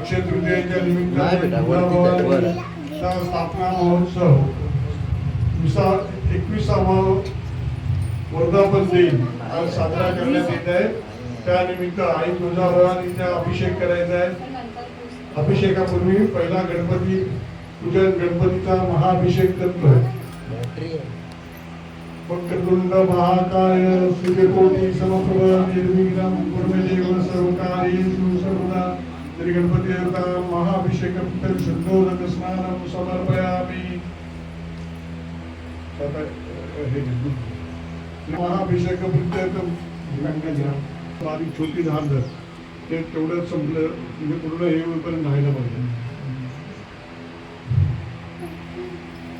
अक्षय तृतीयेच्या निमित्त नाही बेटा, वरती त्या वर. चा स्थापना महोत्सव विसा एकविसावा वर्धापन दिन आज साजरा करण्यात येत आहे. त्यानिमित्त आई तुळजाभवानीचा अभिषेक करायचा आहे. अभिषेकापूर्वी पहिला गणपती पूजन गणपतीचा महाअभिषेक आहे वक्रतुंड महाकाय सूर्यकोटी समप्रभ निर्विघ्नं कुर्मदेव सर्वकार्येषु सर्वदा श्री गणपती देवता महाअभिषेकं तर शुद्धोदक स्नानं समर्पयामि प्रत्येकम बारीक छोटी धार धर ते तेवढंच संपलं, म्हणजे पूर्ण हे होईपर्यंत राहायला पाहिजे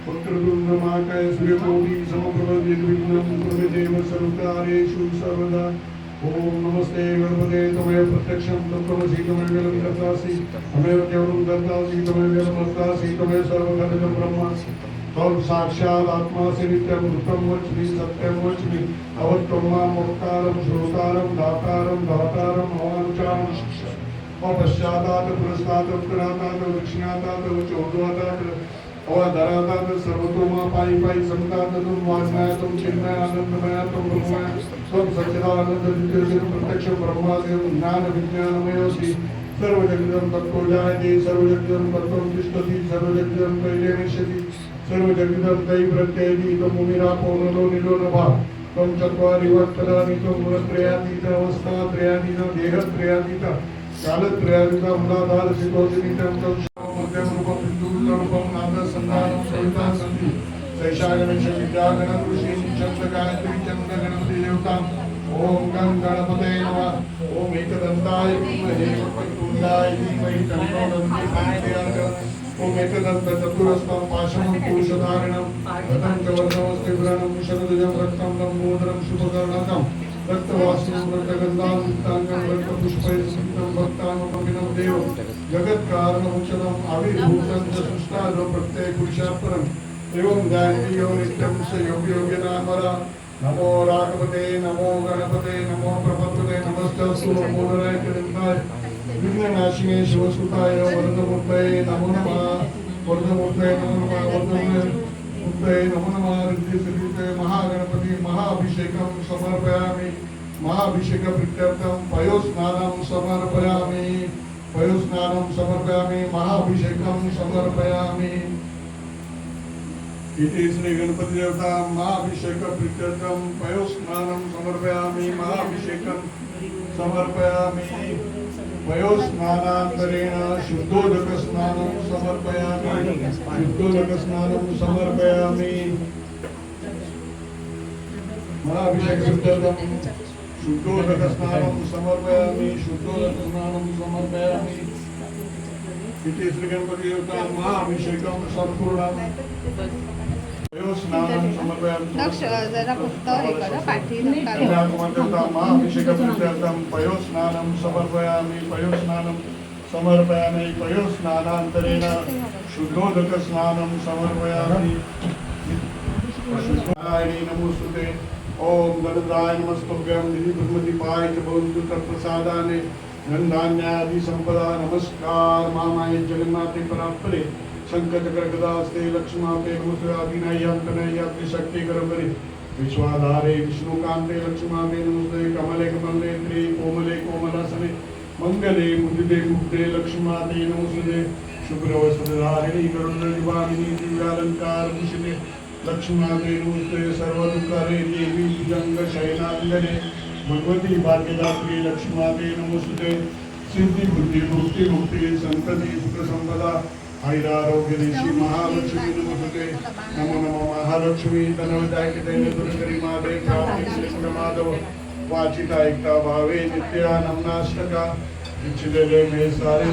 वक्रतुंड महाकाय सूर्यकोटी समप्रभ निर्विघ्नं कुर्मदेव सर्वकार्येषु सर्वदा ओम नमस्ते गणपते तमय प्रत्यक्षं तत्त्वमसि तमय वेदं दत्तासि तमैव केवलं दत्तासि तमय वेदं दत्तासि तमय सर्वगतं ब्रह्म त्वं साक्षात् आत्मासि नित्यं मृतं वच्मि सत्यं वच्मि अवत्वं मां मोक्तारं श्रोतारं दातारं दातारं भवानुचारं पश्चातात् पुरस्तात् उत्तरातात् दक्षिणातात् चौद्वातात् अवधरातात सर्वतोमा पायी पायी समतातून वासनाया तुम चिन्मय आनंदमया तुम ब्रह्मया। स्वम सच्चिदानंद नित्यसिद्ध प्रत्यक्ष ब्रह्मादेव ज्ञान विज्ञानमयोसि सर्वजगदं तत्त्वो जायते सर्वजगदं तत्त्वं तिष्ठति सर्वजगदं तैलेनिष्यति सर्वजगदं तै प्रत्ययति तमुनिरापो नलो निलो नभः। त्वं चत्वारि वर्तलानि त्वं गुणत्रयातीत अवस्थात्रयातीत देहत्रयातीत। कालत्रयातीत मूलाधार शितोजनितं तं मध्यम रूपं बिन्दुं रूपं नादसन्धानं सविता सन्ति शैशागणेश विद्यागण ऋषि चन्द्र गायत्री देवताम्. ओम गं गणपते नमः. ओम एकदन्ताय धीमहि वक्रतुण्डाय धीमहि तन्नो दन्ति ओम एकदन्त चतुरस्तं पाशमं पुरुषधारिणं. रतं च वर्णमस्ति पुराणं शरदजं रक्तं लम्बोदरं शुभकर्णकं युक्ताङ्गं रक्तपुष्पैः स्मितं भक्तानुपमिनं देव जगत्कारणमुचनम् आविर्भूतं च सृष्टाद प्रत्यय पुरुषात्परम् एवं जानकी यो नित्यं स योग्य योग्यनामरा नमो राघवते नमो गणपते नमो प्रपद्मते नमस्तस्तु नमो नारायणाय विघ्ननाशिने शिवसुताय वरदमूर्तये नमो नमः वरदमूर्तये नमो नमः वरदमूर्तये नमो नमः रिद्धिसिद्धिते महागणपति महाअभिषेकं समर्पयामि। महाअभिषेकप्रीत्यर्थं पयोस्नानं समर्पयामि। पयोस्नानं समर्पयामि महाअभिषेकं समर्पयामि। इति श्री गणपति देवता महाअभिषेक प्रीत्यर्थम पयोस्नानं पयोस्नानान्तरेण शुद्धोदक स्नानं समर्पयामि। शुद्धोदक स्नानं समर्पयामि। महाअभिषेक प्रीत्यर्थम शुद्धोदक स्नानं समर्पयामि। शुद्धोदक स्नानं समर्पयामि। इति श्री गणपति देवता महाअभिषेकं सम्पूर्णम् स्नानं समर्पयामि लक्ष जरा फक्त हे करा पाठी कन्याकुमारीदेवता महाअभिषेकप्रीत्यर्थं पयोस्नानं समर्पयामि पयोस्नानं समर्पयामि पयोस्नानान्तरेण शुद्धोदकस्नानं समर्पयामि नारायणी नमोस्तुते ॐ गणदाय नमस्तुभ्यं निधि ब्रह्मदीपाय च भवन्तु तत्प्रसादाने गन्धान्यादि सम्पदा नमस्कार मामाय जगन्नाथे परात्परे शङ्खचक्रगदास्ते लक्ष्माते मुद्रादिनय्यन्तनय्यात्रि शक्तिकरपरि विश्वाधारे विष्णुकान्ते लक्ष्माते नमस्ते कमले कमलेन्द्रे कोमले कोमलासने मङ्गले मुदिते मुक्ते लक्ष्माते नमस्ते शुभ्रवस्त्रधारिणी करुणनिवारिणी दिव्यालङ्कारभूषिते लक्ष्माते नमस्ते सर्वदुःखरे देवी भुजङ्गशयनाङ्गने भगवती भाग्यदात्री लक्ष्माते नमस्ते सिद्धी बुद्धी मुक्ती देशी महालक्ष्मी नमस्ते नमो नमो महालक्ष्मी माधव वाचिता एकता भावे नित्या नमनाष्टका इच्छिलेले मे सारे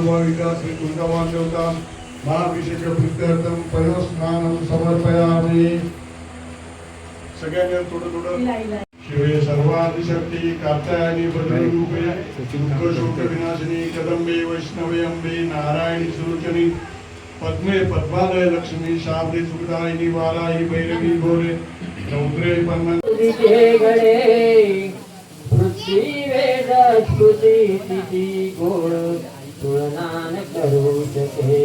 भाविका श्री दुर्गावान देवता महाभिषेक प्रीत्यर्थम पयोस्नानं समर्पयामि सगळ्यांनी थोडं थोडं शिवे सर्वादिशक्ती कात्यायनी बद्ररूपे दुःख शोक विनाशिनी कदंबे वैष्णवे अंबे नारायणी सुलोचनी पद्मे पद्मालय लक्ष्मी शाब्दे सुखदायिनी वाराही भैरवी भोरे रौद्रे पन्ना गळे वेद स्तुती तिथी गोड तुळनान करू शके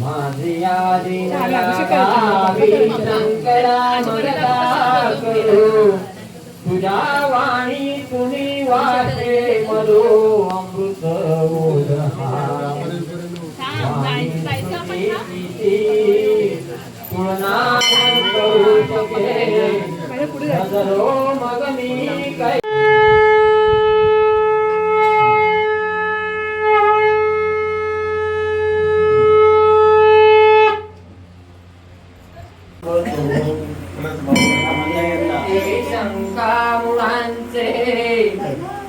माझे शंकरा म्हणता करू तुझ्या वाणी तुम्ही वाटे मरो अमृत तुळना करू शके मग मी काय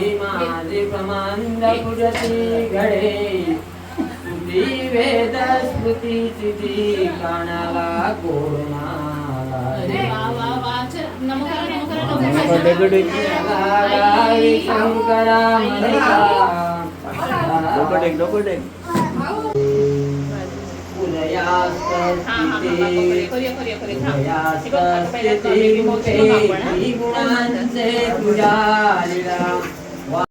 माझे प्रमाण पुरती घडे स्तुती वेद स्मृतीची ती कानाला कोणाला शंकरा उदयास्त गुणांचे तुझ्या